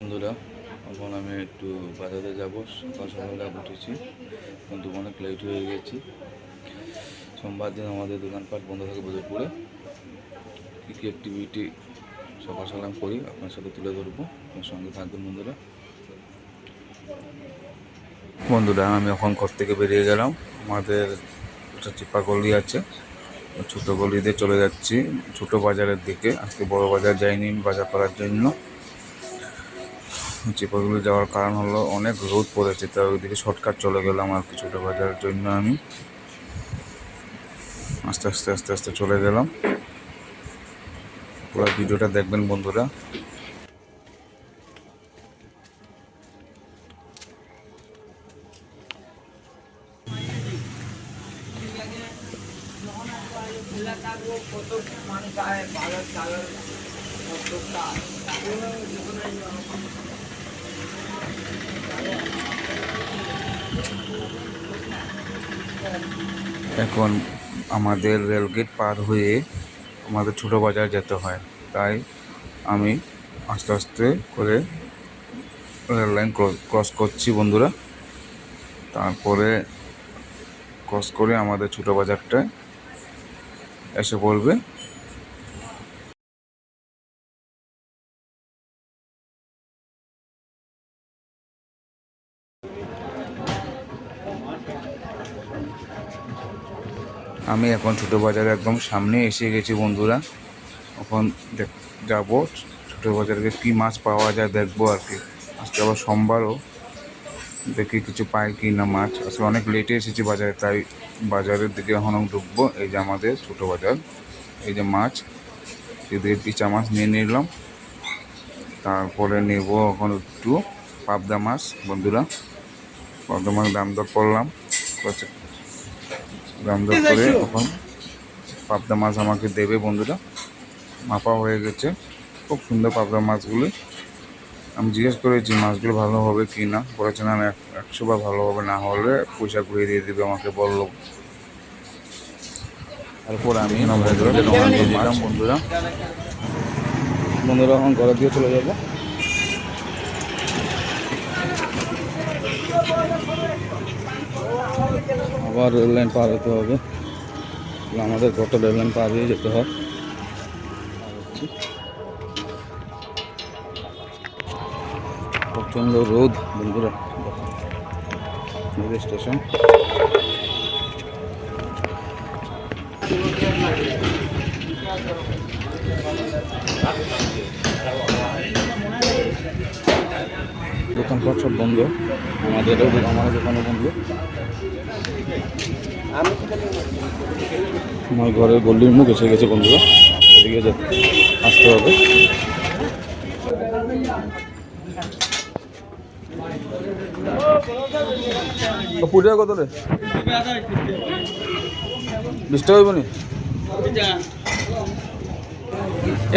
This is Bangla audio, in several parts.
বন্ধুরা, এখন আমি একটু বাজারে যাব। সকাল সকালে উঠেছি। কিন্তু অনেক লেট হয়ে গেছি। সোমবার দিন আমাদের দোকানপাট বন্ধ থাকে পুজোপুরে কী কী অ্যাক্টিভিটি সকাল সকাল করি আপনার সাথে তুলে ধরবো। আপনার সঙ্গে থাকবেন বন্ধুরা। বন্ধুরা, আমি এখন ঘর থেকে বেরিয়ে গেলাম। আমাদের একটা চিপা গলি আছে। ছোটো গলিতে চলে যাচ্ছি। ছোটো বাজারের দিকে। আজকে বড় বাজার যাইনি, বাজার করার জন্য। চিপাগুলো যাওয়ার কারণ হলো অনেক রোদ পড়েছে তাই ওইদিকে শর্টকাট চলে গেলাম আর কিছুটা বাজার জন্য আমি। আস্তে আস্তে আস্তে আস্তে চলে গেলাম। পুরো ভিডিওটা দেখবেন বন্ধুরা। এখন আমাদের রেলগেট পার হয়ে আমাদের ছোটো বাজার যেতে হয়। তাই আমি আস্তে আস্তে করে রেল লাইন ক্রস করছি বন্ধুরা। তারপরে ক্রস করে আমাদের ছোটো বাজারটা এসে পড়বে। আমি এখন ছোটো বাজারে একদম সামনে এসে গেছি বন্ধুরা। এখন যাব। ছোটো বাজারে কী মাছ পাওয়া যায় দেখব আর কি। আজকে আবার সোমবারও দেখি কিছু পাই কি না মাছ। আসলে অনেক লেটে এসেছি বাজারে, তাই বাজারের দিকে এখন ঢুকবো। এই যে আমাদের ছোটো বাজার, এই যে মাছ এদিকে পিচা মাছ নিয়ে নিলাম। তারপরে নেব এখন একটু পাবদা মাছ, বন্ধুরা। পাবদা মাছ দাম দর করলাম। কত করে এখন পাবদা মাছ আমাকে দেবে বন্ধুরা। মাপা হয়ে গেছে। খুব সুন্দর পাবদা মাছগুলো। আমি জিজ্ঞেস করেছি মাছগুলো ভালো হবে কি না? বলেছে না এক- একশো বার ভালো হবে। না হলে পয়সা ঘুরিয়ে দিয়ে দেবে আমাকে বলল। তারপর আমি বন্ধুরা বন্ধুরা এখন ঘরের দিয়ে চলে যাব। আবার রেল লাইন পার হতে হবে। আমাদের ঘরটা রেল লাইন পার হয়ে যেতে হয়। প্রচণ্ড রোদ, বন্ধুরা। স্টেশন। দোকানপাট সব বন্ধ। আমাদেরও আমাদের দোকানও বন্ধ। আমার ঘরের গল্লির মুখ এসে গেছে বন্ধুরা। এদিকে আসতে হবে। পুজো কত রে? বিশ টাকা হইব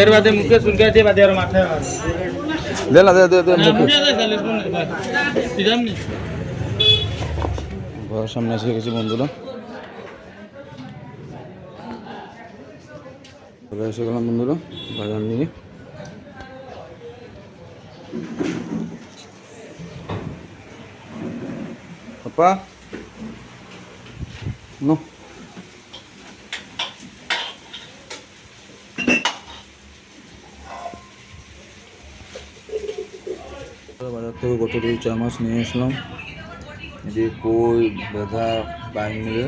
এর বাদে মুখে শুনকে দিয়ে বাদে আর মাথায় দে না দে ঘরের সামনে এসে গেছি বন্ধুরা। চলে এসে গেলাম বন্ধুরা, বাজার নিয়ে। বাজার থেকে কত দুই চার নিয়ে আসলাম? যে কই, বেধা বাইন মিলে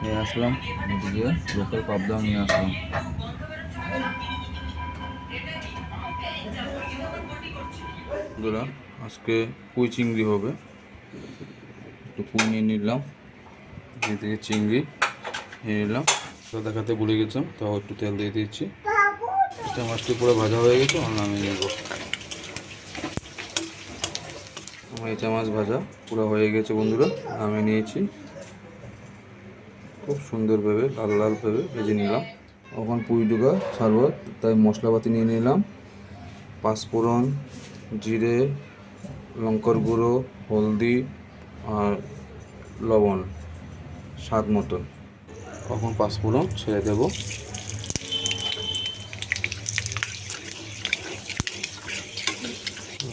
নিয়ে আসলাম। এদিকে লোকাল পাবদাও নিয়ে আসলাম। আজকে পুঁই চিংড়ি হবে। একটু পুঁই নিয়ে নিলাম। এদিকে চিংড়ি নিয়ে নিলাম। দেখাতে ভুলে গেছিলাম, তাও একটু তেল দিয়ে দিচ্ছি এটা মাছটি পুরো ভাজা হয়ে গেছে, আর নামিয়ে নেব। আমার এই চামাচ ভাজা পুরো হয়ে গেছে বন্ধুরা আমি নিয়েছি। খুব সুন্দরভাবে লাল লাল ভাবে ভেজে নিলাম। ওখান পুঁই ডুগা ছাড়বো তাই মশলাপাতি নিয়ে নিলাম। পাঁচফোড়ন, জিরে, লঙ্কার গুঁড়ো, হলদি আর লবণ, স্বাদ মতন। এখন পাঁচফোড়ন ছেড়ে দেবো।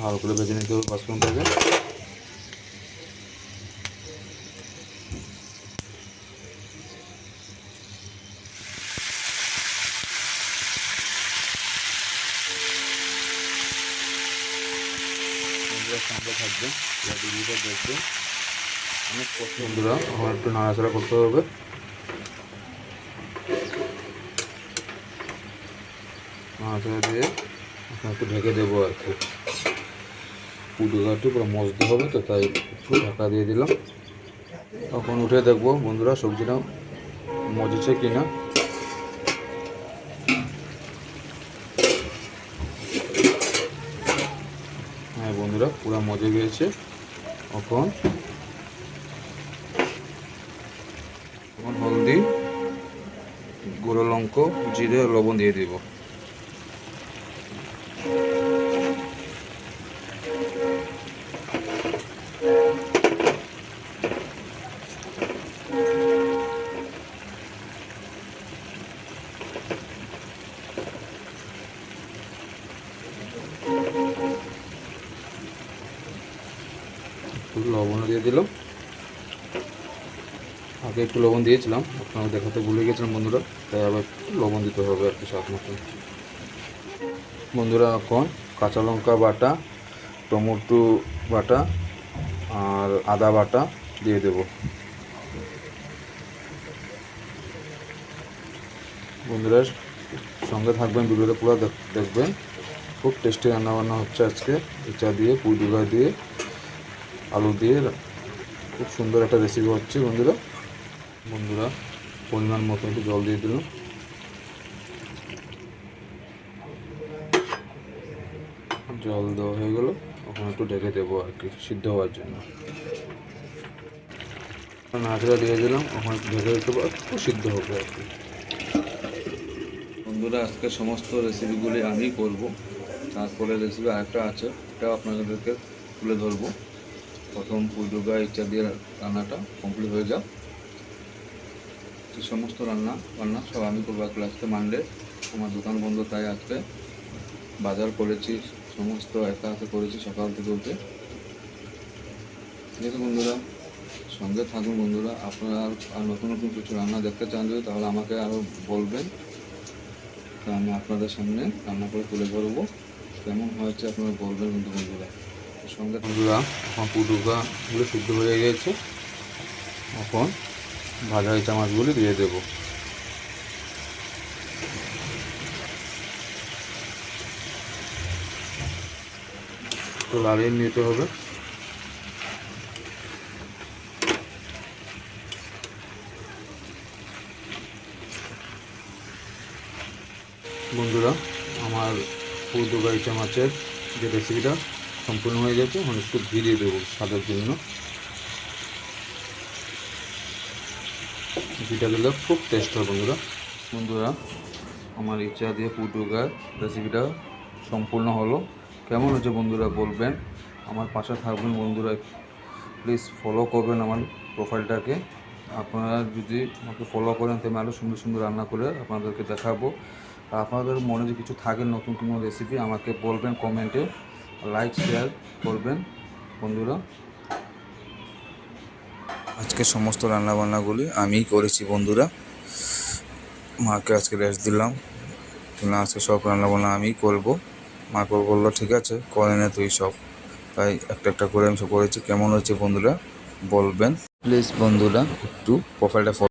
ভালো করে ভেজে নিতে হবে পাঁচফোড়নটাকে। বন্ধুরা সামনে থাকবে ভিডিওটা দেখবে। অনেক কষ্ট বন্ধুরা এখন একটু নাড়াচাড়া করতে হবে। নাড়াচাড়া দিয়ে একটু ঢেকে দেবো আর কি। পুটুকাটি পুরো মজতে হবে তো তাই একটু ঢাকা দিয়ে দিলাম। তখন উঠে দেখব বন্ধুরা সবজিটা মজেছে কিনা। বন্ধুরা পুরো মজে গিয়েছে। এখন হলদি গুঁড়ো লঙ্ক জিরে লবণ দিয়ে দিব। একটু লবণ দিয়ে দিলাম আগে একটু লবণ দিয়েছিলাম, আপনারা দেখাতে ভুলে গেছিলাম বন্ধুরা, তাই আবার লবণ দিতে হবে আর কি স্বাদ মতন। বন্ধুরা, এখন কাঁচা লঙ্কা বাটা, টমেটো বাটা আর আদা বাটা দিয়ে দেব। বন্ধুরা, সঙ্গে থাকবেন, ভিডিওটা পুরো দেখবেন। খুব টেস্টি রান্নাবান্না হচ্ছে আজকে। ইচা দিয়ে পুঁইডুগা দিয়ে। আলু দিয়ে খুব সুন্দর একটা রেসিপি হচ্ছে বন্ধুরা। বন্ধুরা, পরিমাণ মতো একটু জল দিয়ে দিলাম। জল দেওয়া হয়ে গেল। ওখানে একটু ঢেকে দেবো আর কি, সিদ্ধ হওয়ার জন্য। নাচড়া দিয়ে দিলাম। ওখানে ঢেকে দেবো একটু সিদ্ধ হবে আর কি। বন্ধুরা, আজকে সমস্ত রেসিপিগুলি আমি করব। তারপরে রেসিপি আরেকটা আছে, এটাও আপনাদেরকে তুলে ধরবো। প্রথম পুজোগা দিয়ে রান্নাটা কমপ্লিট হয়ে যাক। তো সমস্ত রান্না রান্না সব আমি করব আসলে আজকে মানডে আমার দোকান বন্ধ তাই আজকে। বাজার করেছি, সমস্ত একা হাতে করেছি সকাল থেকে উঠে। ঠিক আছে বন্ধুরা, সঙ্গে থাকুন বন্ধুরা। আপনারা আর আর নতুন নতুন কিছু রান্না দেখতে চান যদি, তাহলে আমাকে আরও বলবেন। তো আমি আপনাদের সামনে রান্না করে তুলে ধরবো। কেমন হয়েছে আপনারা বলবেন কিন্তু বন্ধুরা। সঙ্গে বন্ধুরা এখন পুটুকাগুলো সিদ্ধ হয়ে গেছে। এখন ভাজা এই চামাচগুলি দিয়ে দেবো। তো লাড়িয়ে নিতে হবে। বন্ধুরা, আমার পুরুদুগা ইচা মাছের যে রেসিপিটা সম্পূর্ণ হয়ে গেছে। এখন একটু দিয়ে দেবো স্বাদের জন্য। ঘিটা দিলে খুব টেস্ট হয় বন্ধুরা। বন্ধুরা, আমার ইচ্ছা দিয়ে পুটুগার রেসিপিটা সম্পূর্ণ হলো। কেমন হচ্ছে বন্ধুরা বলবেন? আমার পাশে থাকবেন বন্ধুরা প্লিজ ফলো করবেন আমার প্রোফাইলটাকে আপনারা যদি আমাকে ফলো করেন, তো আমি আরও সুন্দর সুন্দর রান্না করে আপনাদেরকে দেখাবো। আপনাদের মনে যদি কিছু থাকে নতুন কোনো রেসিপি আমাকে বলবেন কমেন্টে লাইক শেয়ার করবেন বন্ধুরা। আজকে সমস্ত রান্নাবান্নাগুলি আমিই করেছি বন্ধুরা। মাকে আজকে রেস্ট দিলাম। না আজকে সব রান্নাবান্না আমিই করব। মাকে বলল ঠিক আছে করে নে তুই সব। তাই একটা একটা করে আমি সব করেছি। কেমন হচ্ছে বন্ধুরা বলবেন। প্লিজ বন্ধুরা একটু প্রোফাইলটা